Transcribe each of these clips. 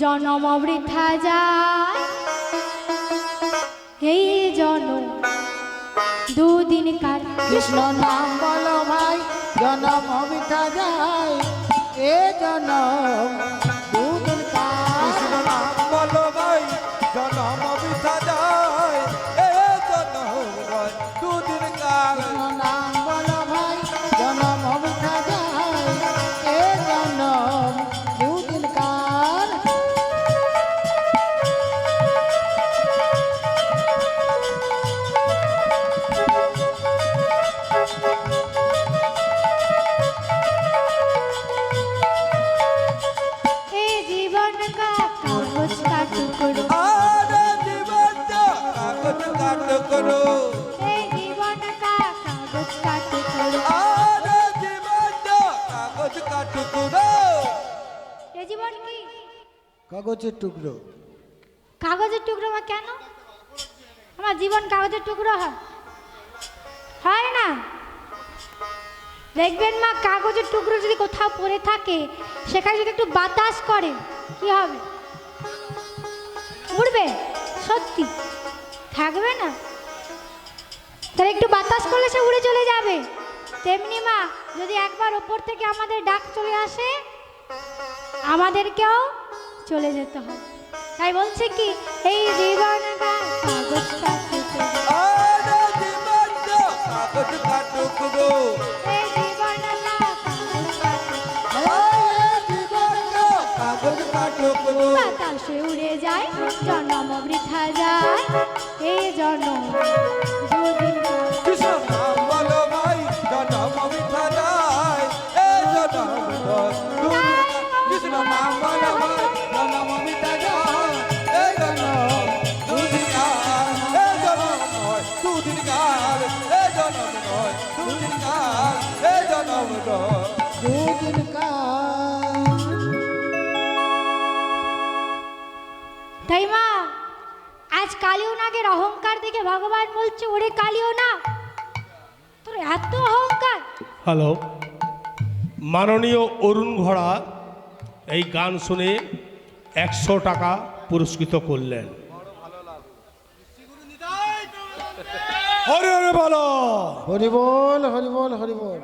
জনম বৃথা যায়। এই জনম দুদিন কাল কৃষ্ণ নাম বলো ভাই, জনম বৃথা যায়। এ জনম কাগজের টুকরো। কাগজের টুকরো বা কেন? আমার জীবন কাগজের টুকরো হয়। হয় না? দেখবেন মা, কাগজের টুকরো যদি কোথাও পড়ে থাকে, সেখানে যদি একটু বাতাস করে, কি হবে? উড়বে, সত্যি। থাকবে না। তাহলে একটু বাতাস করলে সে উড়ে চলে যাবে। তেমনি মা, যদি একবার ওপর থেকে আমাদের ডাক চলে আসে, আমাদেরকেও চলে যেতে হবে তাই বলছে কি এই জীবন বাতাসে উড়ে যায় জন্ম বৃথা যায় এই জন্ম তাই মা আজ কালিও নাগের অহংকার দেখে ভগবান বলছে ওরে কালিও না তোর এত অহংকার। হ্যালো মাননীয় অরুণ ঘোড়া এই গান শুনে একশো টাকা পুরস্কৃত করলেন। হরে হরে বলো। হরি বল হরি বল হরি বল।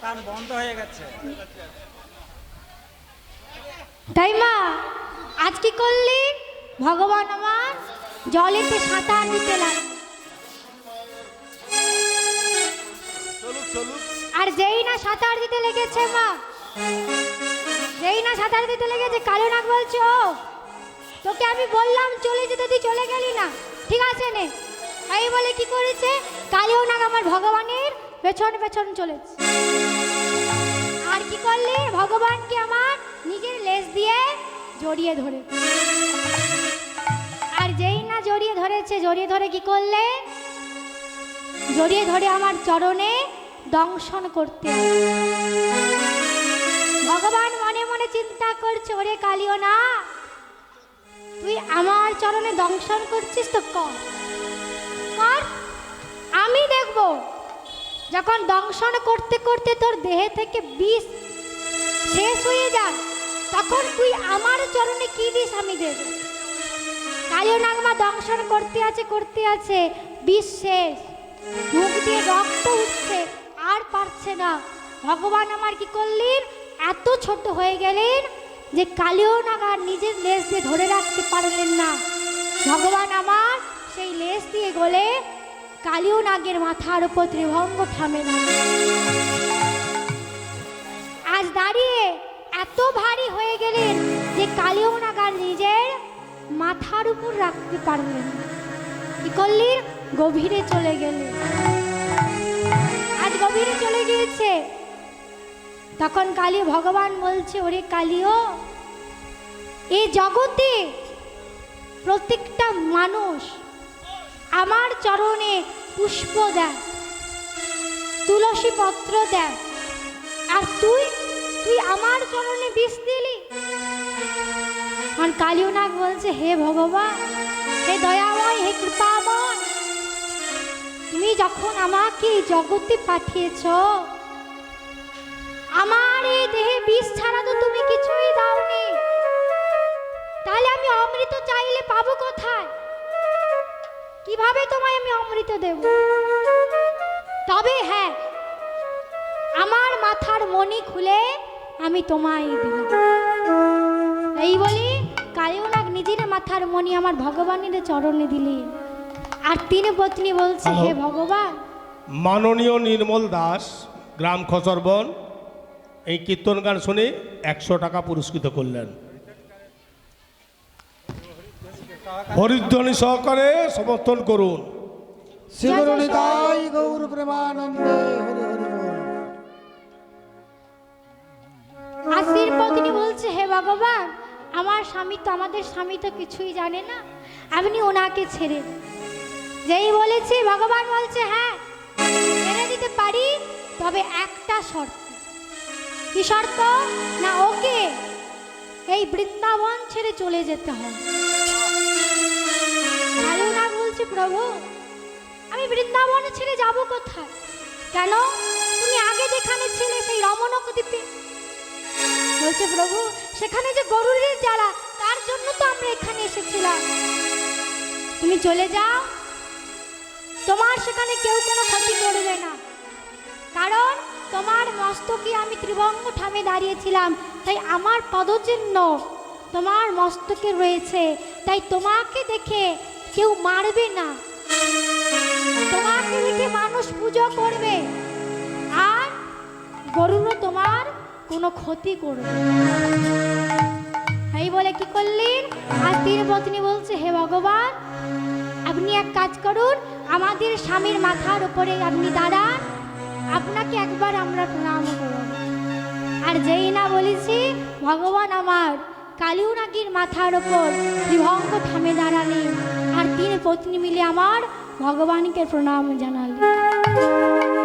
দোকান বন্ধ হয়ে গেছে। তাই মা আজ কি করলি? ভগবান আমার জলেতে সাঁতার দিতে লাগে চলুক চলুক। আর যেই না সাঁতার দিতে লেগেছে মা যেই না সাঁতার দিতে লেগেছে কালো নাগ বলছে তোকে আমি বললাম চলে যেতে তুই চলে গেলি না। ঠিক আছে নে। এই বলে কি করেছে? কালিও নাগ আমার ভগবানের পেছন পেছন চলেছে। আর কি করলি ভগবানকে আমার নিজের লেজ দিয়ে জড়িয়ে ধরে। আর যেই না জড়িয়ে ধরেছে, জড়িয়ে ধরে কি করলে? জড়িয়ে ধরে আমার চরণে দংশন করতে। ভগবান মনে মনে চিন্তা করছে, ওরে কালিও না তুই আমার চরণে দংশন করছিস তো কর, আমি দেখব যখন দংশন করতে করতে তোর দেহে থেকে বিষ শেষ হয়ে যাক তখন তুই আমার চরণে কি দিস আমি দেব? কালিও নাগমা দংশন করতে আছে করতে আছে, বিষ শেষ। মুখ দিয়ে রক্ত উঠছে, আর পারছে না। ভগবান আমার কি করলেন? এত ছোট হয়ে গেলেন যে কালিও নাগার নিজের লেজ দিয়ে ধরে রাখতে পারলেন না। ভগবান আমার সেই লেজ দিয়ে গলে কালিও নাগের মাথার উপর ত্রিভঙ্গ থামে না। আজ দাঁড়িয়ে এত ভারী হয়ে গেলেন যে কালিও নাগার নিজের মাথার উপর রাখতে পারলেন। কি করলি গভীরে চলে গেলে আজ গভীরে চলে গিয়েছে। তখন কালী ভগবান বলছে, ওরে কালিও এই জগতে প্রত্যেকটা মানুষ আমার চরণে পুষ্প দেয় তুলসী পত্র দেয়। আর তুই তুই আমার চরণে বিষ দিলি? তখন কালিউনাগ বলছে, হে ভগবান, হে দয়াময়, হে কৃপাময়, তুমি যখন আমাকে এই জগতে পাঠিয়েছ, আমার এই দেহে বিষ ছাড়া তো তুমি কিছুই দাওনি। তাহলে আমি অমৃত চাইলে পাবো কোথায়? কীভাবে তোমায় আমি অমৃত দেব? তবে হ্যাঁ আমার মাথার মণি খুলে আমি তোমায় দিলাম। এই বলি কালিউনাগ নিজের মাথার মণি আমার ভগবানের চরণে দিলি। আর তিন পত্নী বলছে হে ভগবান। মাননীয় নির্মল দাস গ্রাম খচরবন এই কীর্তন গান শুনে একশো টাকা পুরস্কৃত করলেন। হরিধ্বনি সহকারে সমর্থন করুন। গৌর প্রেমানন্দে পত্নী বলছে হে ভগবান আমার স্বামী তো আমাদের স্বামী তো কিছুই জানে না। আপনি ওনাকে ছেড়ে যেই বলেছে ভগবান বলছে হ্যাঁ ছেড়ে দিতে পারি তবে একটা শর্ত। কি শর্ত? না ওকে এই বৃন্দাবন ছেড়ে চলে যেতে হবে। না বলছে প্রভু? আমি বৃন্দাবন ছেড়ে যাব কোথায়? কেন? তুমি আগে যেখানে ছিলে সেই রমণক দ্বীপে বলছে প্রভু, সেখানে যে গরুরের জ্বালা, তার জন্য তো আমরা এখানে এসেছিলাম। তুমি চলে যাও। তোমার সেখানে কেউ কোনো ক্ষতি করবে না। কারণ তোমার মস্তকে আমি ত্রিভঙ্গ ঠামে দাঁড়িয়েছিলাম, তাই আমার পদচিহ্ন তোমার মস্তকে রয়েছে। তাই তোমাকে দেখে কেউ মারবে না। তোমাকে দেখে মানুষ পুজো করবে। আর গরুরও তোমার কোনো ক্ষতি করবে এই বলে কি করলেন আর তিন পত্নী বলছে, হে ভগবান, আপনি এক কাজ করুন, আমাদের স্বামীর মাথার উপরে আপনি দাঁড়ান, আপনাকে একবার আমরা প্রণাম করব। আর যেই না বলেছি, ভগবান আমার কালিউ নাগির মাথার ওপর বিভঙ্গ থামে দাঁড়ালেন। তিন পত্নী মিলে আমার ভগবানকে প্রণাম জানালেন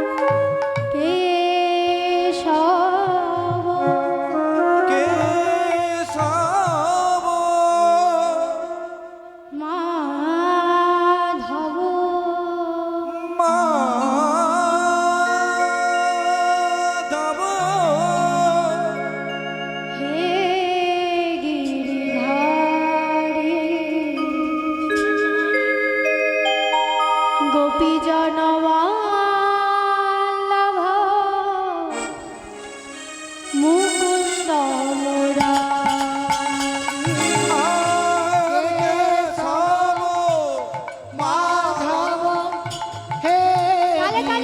মা।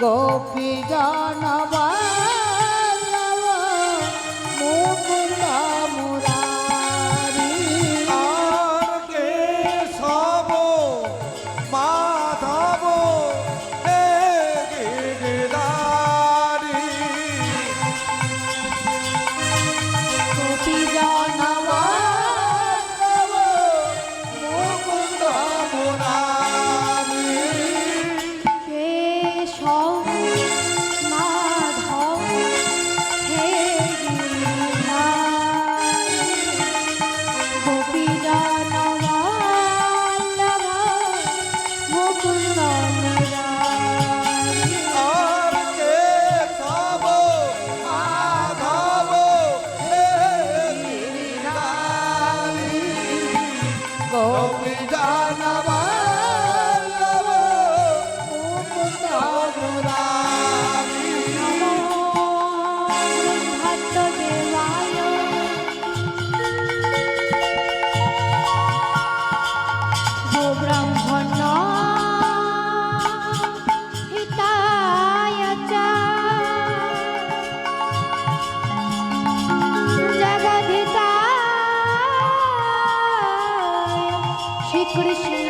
গোপী জনবল্লভ কৃষ্ণ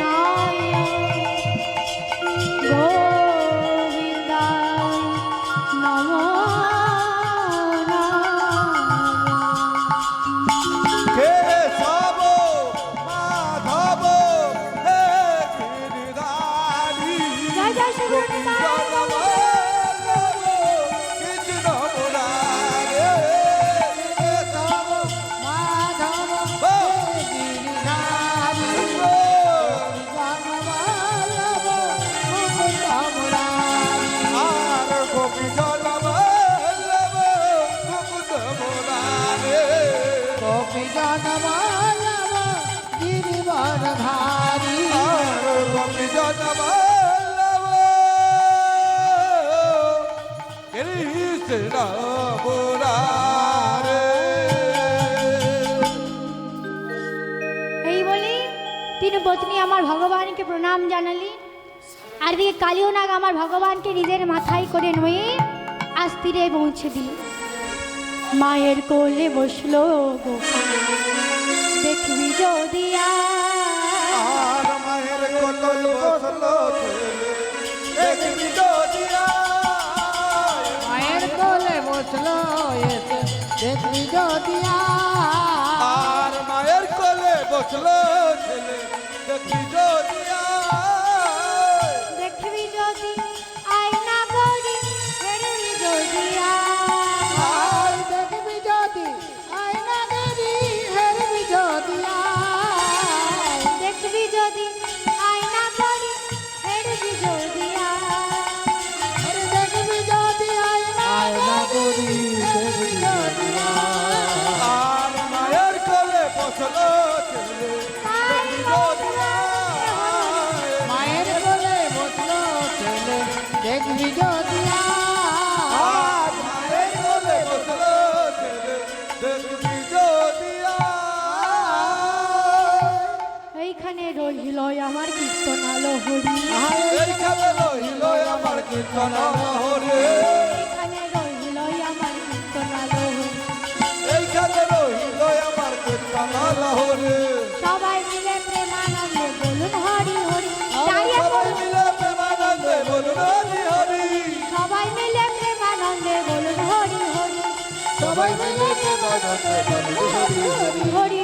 এই বলি, তিন পত্নী আমার ভগবানকে প্রণাম জানালি, আর দিকে কালীয় নাগ আমার ভগবানকে নিজের মাথায় করে নয়ে আজ তীরে পৌঁছে দিল। মায়ের কোলে বসল গোপাল দেখবি যদি। আর। মায়ের কোল বসল দেখবি দদিয়া মায়ের কোলে বসল এসে। দেখবি যদিয়া আর। মায়ের কোলে বসল দেখবি দদিয়া আমার কীর্তনালো হরি। এইখানে রহিল আমার কীর্তন হরে। এইখানে রহিল আমার কীর্তনালো হরি। এইখানে রহিল আমার হরে। সবাই মিলে প্রেমানন্দে বলুন হরি হরি। সবাই। মিলে প্রেমানন্দে বলুন হরি হরি। সবাই মিলে প্রেমানন্দে বলুন হরি হরি। সবাই মিলে প্রেমানন্দে বলুন হরি হরি। হরি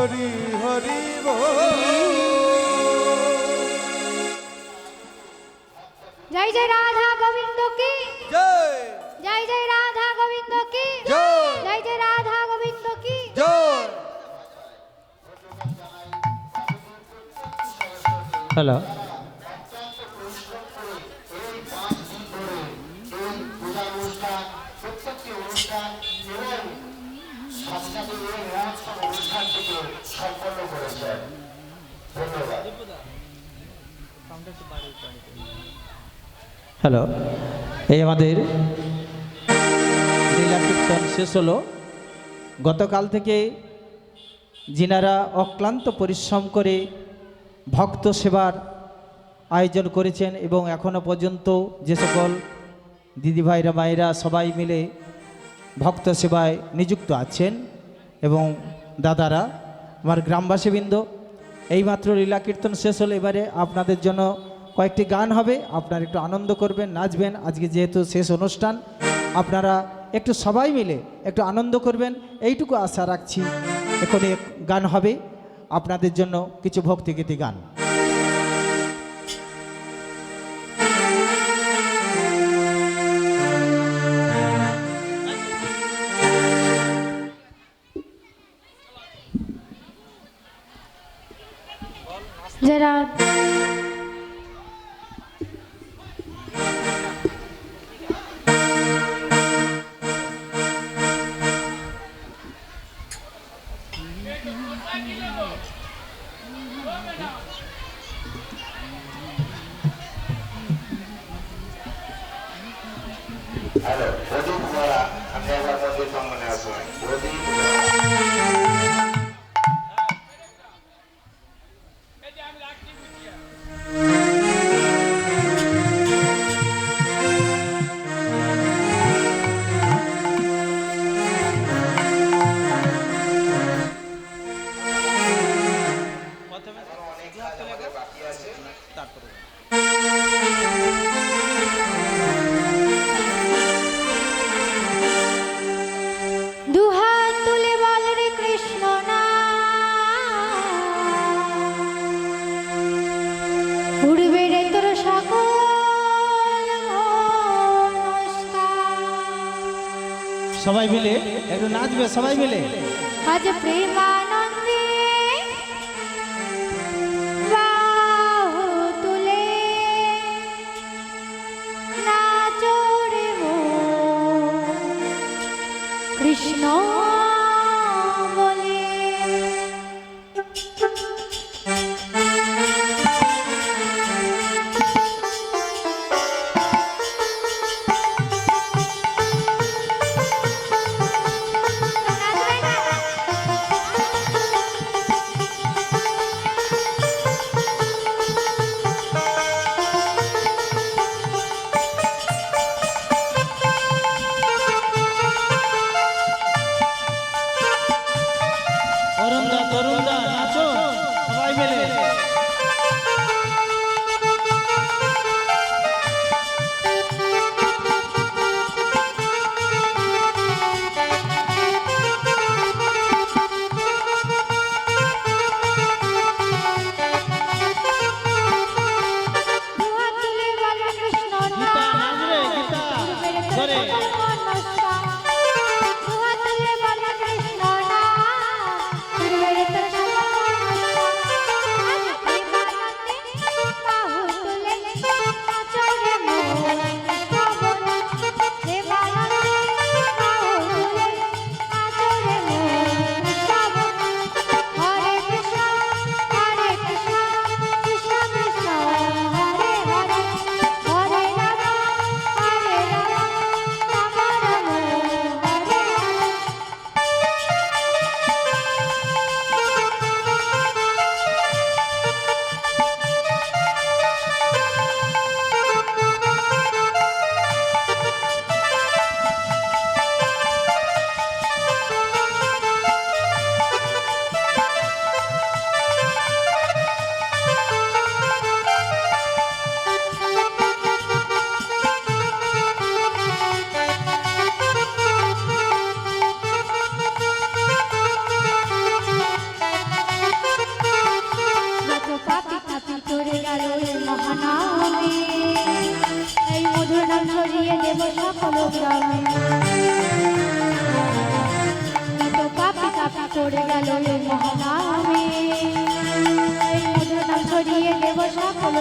হরি হরি জয় জয় রাধা গোবিন্দ কি? জয়। জয় জয় রাধা গোবিন্দ কি? জয়। জয় জয় রাধা গোবিন্দ কি? জয়। হ্যালো হ্যালো এই আমাদের কীর্তন শেষ হলো। গতকাল থেকে যিনারা অক্লান্ত পরিশ্রম করে ভক্ত সেবার আয়োজন করেছেন এবং এখনও পর্যন্ত যে সকল দিদিভাইরা, মায়েরা সবাই মিলে ভক্ত সেবায় নিযুক্ত আছেন এবং দাদারা, আমার গ্রামবাসীবৃন্দ, এইমাত্র লীলা কীর্তন শেষ হলো। এবারে আপনাদের জন্য কয়েকটি গান হবে, আপনারা একটু আনন্দ করবেন, নাচবেন। আজকে যেহেতু শেষ অনুষ্ঠান, আপনারা একটু সবাই মিলে একটু আনন্দ করবেন। এইটুকু আশা রাখছি এখন গান হবে, আপনাদের জন্য কিছু ভক্তিগীতি গান। যারা সবাই মিলে? আজ প্রেমানন্দে তুলে নাচরে কৃষ্ণ না কোনো গ্রামে তো কাপি কাপি করে গেল রে মহানামে। ছড়িয়ে দেব সকল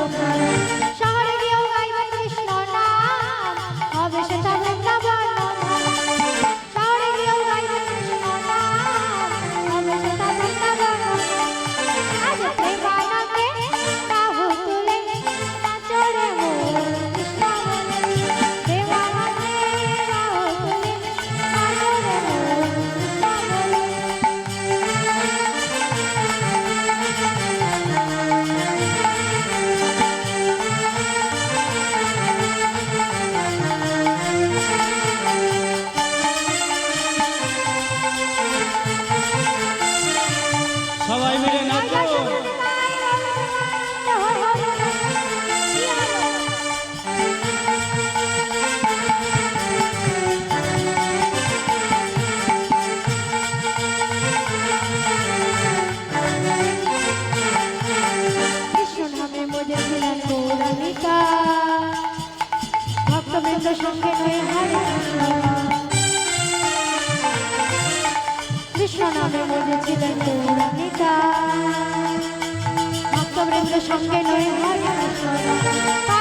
aunque no es más.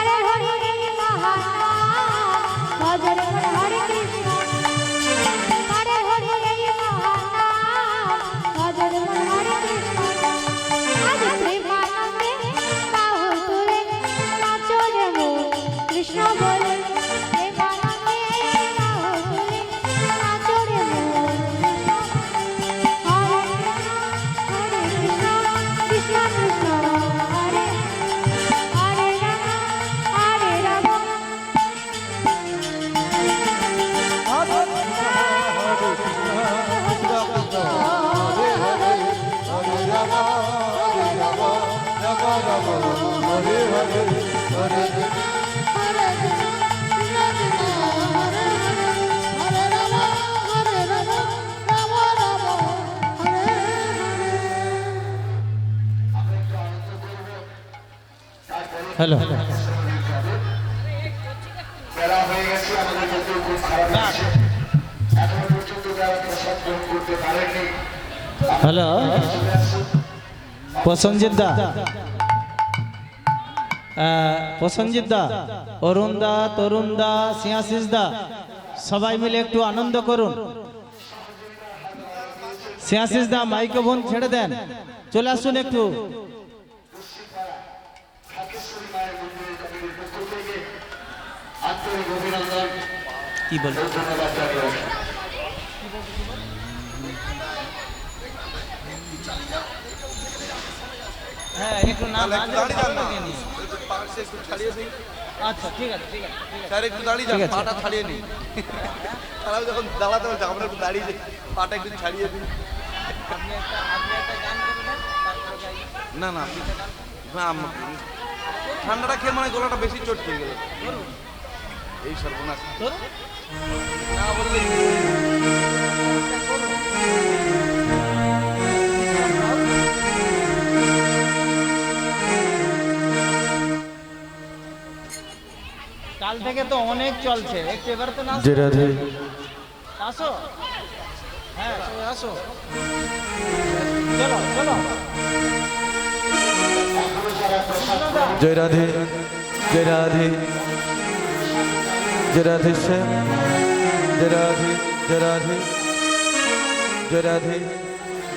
Hello. Hello. Prasenjit দা। প্রসঞ্জিত দা, অরুণ দা, তরুণ দা সিয়াশিস দা, সবাই মিলে একটু আনন্দ করুন। সিয়াশিস দা, মাইক্রোফোন ছেড়ে দেন। চলে আসুন একটু। কি বল? হ্যাঁ একটু না। আচ্ছা ঠিক আছে ঠিক আছে স্যার একটু দাঁড়িয়ে যান পাটা ছাড়িয়ে তারা যখন দাঁড়াতে বলছে আমরা একটু দাঁড়িয়ে যাই। পাটা একটু ছাড়িয়ে দিই না না না ঠান্ডাটা খেয়ে মানে গলাটা বেশি চট খেয়ে গেল এই সর্বনাশ। না বললে কাল থেকে তো অনেক চলছে। একটু এবার তো না আসো। হ্যাঁ আসো। চলো চলো। জয় রাধে। জয় রাধে। জয় রাধে শ্যাম জয় রাধে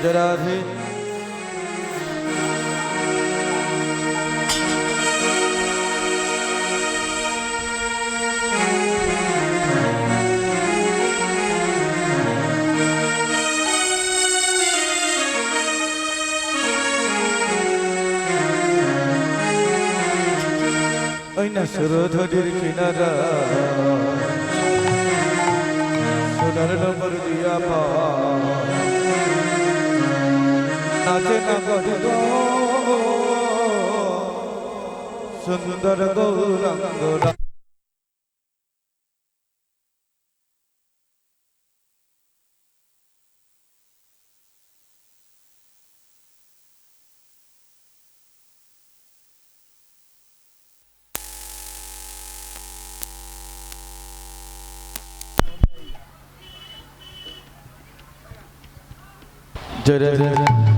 জয় ওই না সুরধরির কিনারা। সোনার নম্বর দিয়া পা। না করে সুন্দর গৌরাঙ্গ রা- জয় রাধে ওই